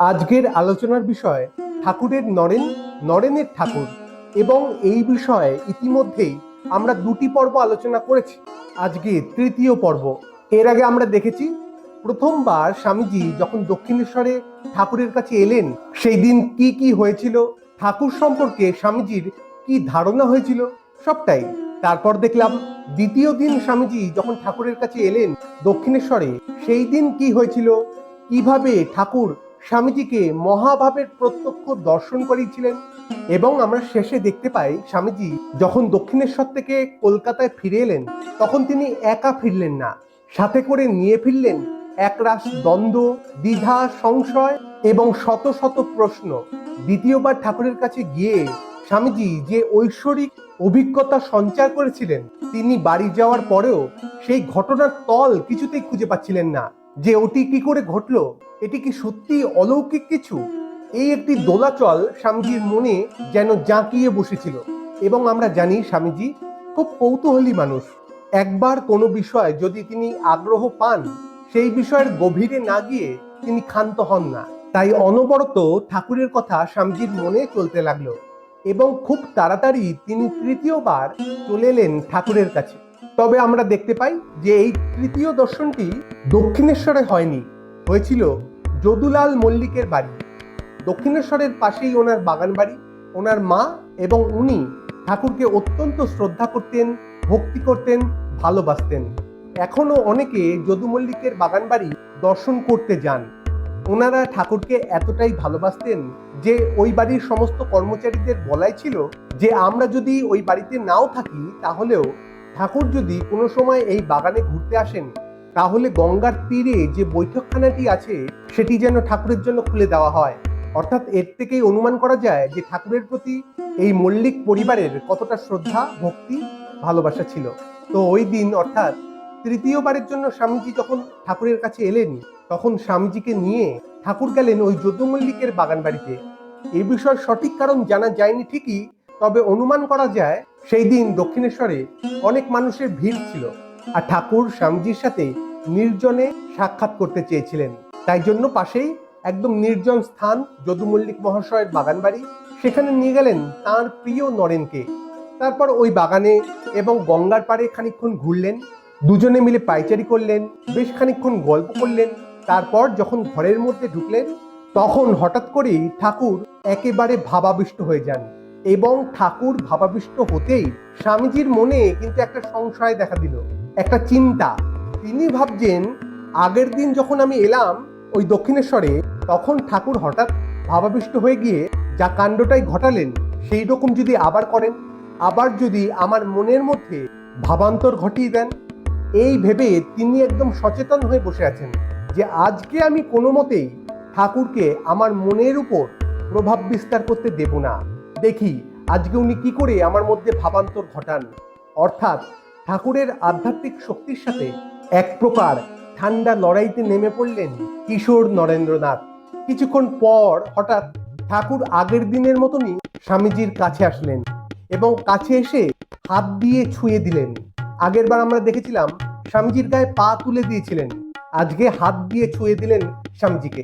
আজকের আলোচনার বিষয় ঠাকুরের নরেন, নরেনের ঠাকুর। এবং এই বিষয়ে ইতিমধ্যেই আমরা দুটি পর্ব আলোচনা করেছি। আজকে তৃতীয় পর্ব। এর আগে আমরা দেখেছি, প্রথমবার স্বামীজি যখন দক্ষিণেশ্বরে ঠাকুরের কাছে এলেন, সেই দিন কি কি হয়েছিল, ঠাকুর সম্পর্কে স্বামীজির কি ধারণা হয়েছিল, সবটাই। তারপর দেখলাম, দ্বিতীয় দিন স্বামীজি যখন ঠাকুরের কাছে এলেন দক্ষিণেশ্বরে, সেই দিন কি হয়েছিল, কীভাবে ঠাকুর স্বামীজিকে মহাভাবের প্রত্যক্ষ দর্শন করিয়েছিলেন এবং আমরা শেষে দেখতে পাই স্বামীজি যখন দক্ষিণেশ্বর থেকে কলকাতায় ফিরে এলেন, তখন তিনি একা ফিরলেন না। সাথে করে নিয়ে ফিরলেন একরাশ দ্বন্দ্ব, দ্বিধা, সংশয় এবং শত শত প্রশ্ন। দ্বিতীয়বার ঠাকুরের কাছে গিয়ে স্বামীজি যে ঐশ্বরিক অভিজ্ঞতা সঞ্চার করেছিলেন, তিনি বাড়ি যাওয়ার পরেও সেই ঘটনার তল কিছুতেই খুঁজে পাচ্ছিলেন না। যে ওটি কি করে ঘটলো, এটি কি সত্যি অলৌকিক কিছু? এই একটি দোলাচল স্বামীজির মনে যেন জাঁকিয়ে বসেছিল এবং আমরা জানি স্বামীজি খুব কৌতূহলী মানুষ। একবার কোনো বিষয় যদি তিনি আগ্রহ পান, সেই বিষয়ের গভীরে না গিয়ে তিনি ক্ষান্ত হন না। তাই অনবরত ঠাকুরের কথা স্বামীজির মনে চলতে লাগল এবং খুব তাড়াতাড়ি তিনি তৃতীয়বার চলে এলেন ঠাকুরের কাছে। তবে আমরা দেখতে পাই যে এই তৃতীয় দর্শনটি দক্ষিণেশ্বরে হয়নি, হয়েছিল যদুলাল মল্লিকের বাড়ি। দক্ষিণেশ্বরের পাশেই ওনার বাগান বাড়ি, ওনার মা এবং উনি ঠাকুরকে অত্যন্ত শ্রদ্ধা করতেন, ভক্তি করতেন, ভালোবাসতেন। এখনও অনেকে যদু মল্লিকের বাগান বাড়ি দর্শন করতে যান। ওনারা ঠাকুরকে এতটাই ভালোবাসতেন যে ওই বাড়ির সমস্ত কর্মচারীদের বলাই ছিল যে আমরা যদি ওই বাড়িতে নাও থাকি, তাহলেও ঠাকুর যদি কোনো সময় এই বাগানে ঘুরতে আসেন তাহলে গঙ্গার তীরে যে বৈঠকখানাটি আছে, সেটি যেন ঠাকুরের জন্য খুলে দেওয়া হয়। অর্থাৎ এর থেকেই অনুমান করা যায় যে ঠাকুরের প্রতি এই মল্লিক পরিবারের কতটা শ্রদ্ধা, ভক্তি, ভালোবাসা ছিল। তো ওই দিন, অর্থাৎ তৃতীয়বারের জন্য স্বামীজি যখন ঠাকুরের কাছে এলেন, তখন স্বামীজিকে নিয়ে ঠাকুর গেলেন ওই যদু মল্লিকের বাগান বাড়িতে এ বিষয়ের সঠিক কারণ জানা যায়নি ঠিকই, তবে অনুমান করা যায় সেই দিন দক্ষিণেশ্বরে অনেক মানুষের ভিড় ছিল। আর ঠাকুর স্বামীজির সাথে নির্জনে সাক্ষাৎ করতে চেয়েছিলেন। তাই জন্য পাশেই একদম নির্জন স্থান যদু মল্লিক মহাশয়ের বাগান বাড়ি, সেখানে নিয়ে গেলেন তার প্রিয় নরেনকে। তারপর ওই বাগানে এবং গঙ্গার পাড়ে খানিকক্ষণ ঘুরলেন, দুজনে মিলে পাইচারি করলেন, বেশ খানিকক্ষণ গল্প করলেন, তারপর যখন ঘরের মধ্যে ঢুকলেন, তখন হঠাৎ করেই ঠাকুর একেবারে ভাবাবিষ্ট হয়ে যান এবং ঠাকুর ভাবাবিষ্ট হতেই স্বামীজির মনে কিন্তু একটা সংশয় দেখা দিল, একটা চিন্তা। তিনি ভাবছেন, আগের দিন যখন আমি এলাম ওই দক্ষিণেশ্বরে, তখন ঠাকুর হঠাৎ ভাবাবিষ্ট হয়ে গিয়ে যা কাণ্ডটাই ঘটালেন, সেই রকম যদি আবার করেন, আবার যদি আমার মনের মধ্যে ভাবান্তর ঘটিয়ে দেন, এই ভেবে তিনি একদম সচেতন হয়ে বসে আছেন যে আজকে আমি কোনো মতেই ঠাকুরকে আমার মনের উপর প্রভাব বিস্তার করতে দেব না। দেখি, আজকে উনি কি করে আমার মধ্যে ভাবান্তর ঘটান। অর্থাৎ ঠাকুরের আধ্যাত্মিক শক্তির সাথে এক প্রকার ঠান্ডা লড়াইতে নেমে পড়লেন কিশোর নরেন্দ্রনাথ। কিছুক্ষণ পর হঠাৎ ঠাকুর আগের দিনের মতনই স্বামীজির কাছে আসলেন এবং কাছে এসে হাত দিয়ে ছুঁয়ে দিলেন। আগের বার আমরা দেখেছিলাম স্বামীজির গায়ে পা তুলে দিয়েছিলেন। আজকে হাত দিয়ে ছুঁয়ে দিলেন স্বামীজিকে।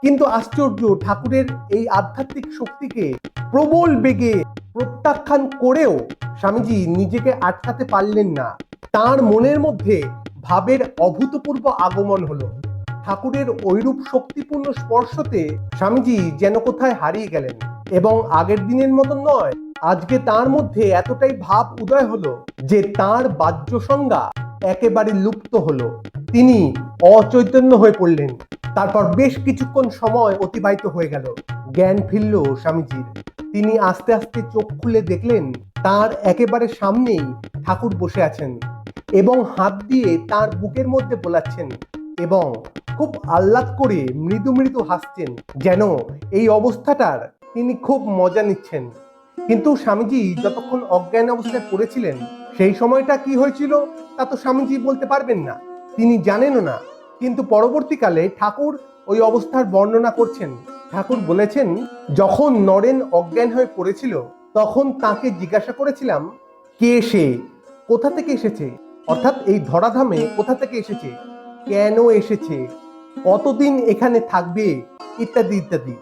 কিন্তু আশ্চর্য, ঠাকুরের এই আধ্যাত্মিক শক্তিকে প্রবল বেগে প্রত্যাখ্যান করেও স্বামীজি নিজেকে আটকাতে পারলেন না। তার মনের মধ্যে ভাবের অভূতপূর্ব আগমন হলো। ঠাকুরের ঐরূপ শক্তিপূর্ণ স্পর্শতে স্বামীজি যেন কোথায় হারিয়ে গেলেন এবং আগের দিনের মতন নয় আজকে তার মধ্যে এতটাই ভাব উদয় হলো যে তার বাহ্য সংজ্ঞা একেবারে লুপ্ত হলো। তিনি অচৈতন্য হয়ে পড়লেন। তারপর বেশ কিছুক্ষণ সময় অতিবাহিত হয়ে গেল। জ্ঞান ফিরল স্বামীজির। তিনি আস্তে আস্তে চোখ খুলে দেখলেন তার একেবারে সামনেই ঠাকুর বসে আছেন। এবং হাত দিয়ে তার বুকের মধ্যে বোলাচ্ছেন এবং খুব আহ্লাদ করে মৃদু মৃদু হাসছেন যেন এই অবস্থাটার তিনি খুব মজা নিচ্ছেন। কিন্তু স্বামীজি যতক্ষণ অজ্ঞান অবস্থায় পড়েছিলেন, সেই সময়টা কি হয়েছিল তা তো স্বামীজি বলতে পারবেন না। তিনি জানেনও না। কিন্তু পরবর্তীকালে ঠাকুর ওই অবস্থার বর্ণনা করছেন। ঠাকুর বলেছেন, যখন নরেন অজ্ঞান হয়ে পড়েছিল, তখন তাকে জিজ্ঞাসা করেছিলাম, কে সে? কোথা থেকে এসেছে অর্থাৎ এই ধরাধামে কোথা থেকে এসেছে? কেন এসেছে? কতদিন এখানে থাকবে? ইত্যাদি ইত্যাদি।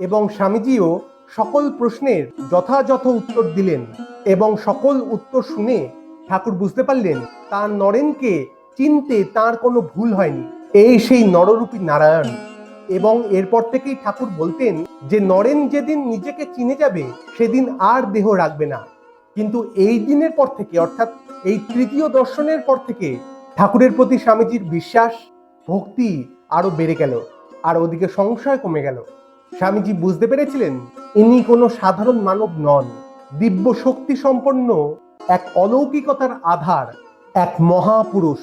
এবং স্বামীজিও সকল প্রশ্নের যথাযথ উত্তর দিলেন এবং সকল উত্তর শুনে ঠাকুর বুঝতে পারলেন, তার নরেনকে চিনতে তার কোনো ভুল হয়নি। এই সেই নররূপী নারায়ণ। এবং এরপর থেকেই ঠাকুর বলতেন যে, নরেন যেদিন নিজেকে চিনে যাবে, সেদিন আর দেহ রাখবে না। কিন্তু এই দিনের পর থেকে, অর্থাৎ এই তৃতীয় দর্শনের পর থেকে ঠাকুরের প্রতি স্বামীজির বিশ্বাস, ভক্তি আরও বেড়ে গেল, আর ওদিকে সংশয় কমে গেল। স্বামীজি বুঝতে পেরেছিলেন ইনি কোনো সাধারণ মানব নন। দিব্য শক্তি সম্পন্ন এক অলৌকিকতার আধার, এক মহাপুরুষ।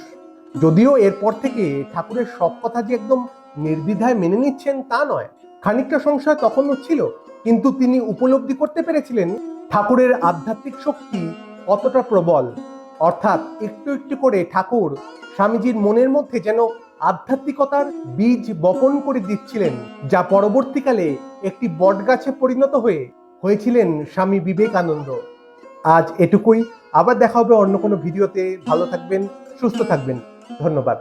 যদিও এরপর থেকে ঠাকুরের সব কথা যে একদম নির্দ্বিধায় মেনে নিচ্ছেন তা নয়। খানিকটা সংশয় তখনও ছিল, কিন্তু তিনি উপলব্ধি করতে পেরেছিলেন ঠাকুরের আধ্যাত্মিক শক্তি কতটা প্রবল। অর্থাৎ একটু একটু করে ঠাকুর স্বামীজির মনের মধ্যে যেন আধ্যাত্মিকতার বীজ বপন করে দিচ্ছিলেন, যা পরবর্তীকালে একটি বটগাছে পরিণত হয়ে হয়েছিলেন স্বামী বিবেকানন্দ। আজ এটুকুই, আবার দেখা হবে অন্য কোনো ভিডিওতে। ভালো থাকবেন, সুস্থ থাকবেন। ধন্যবাদ।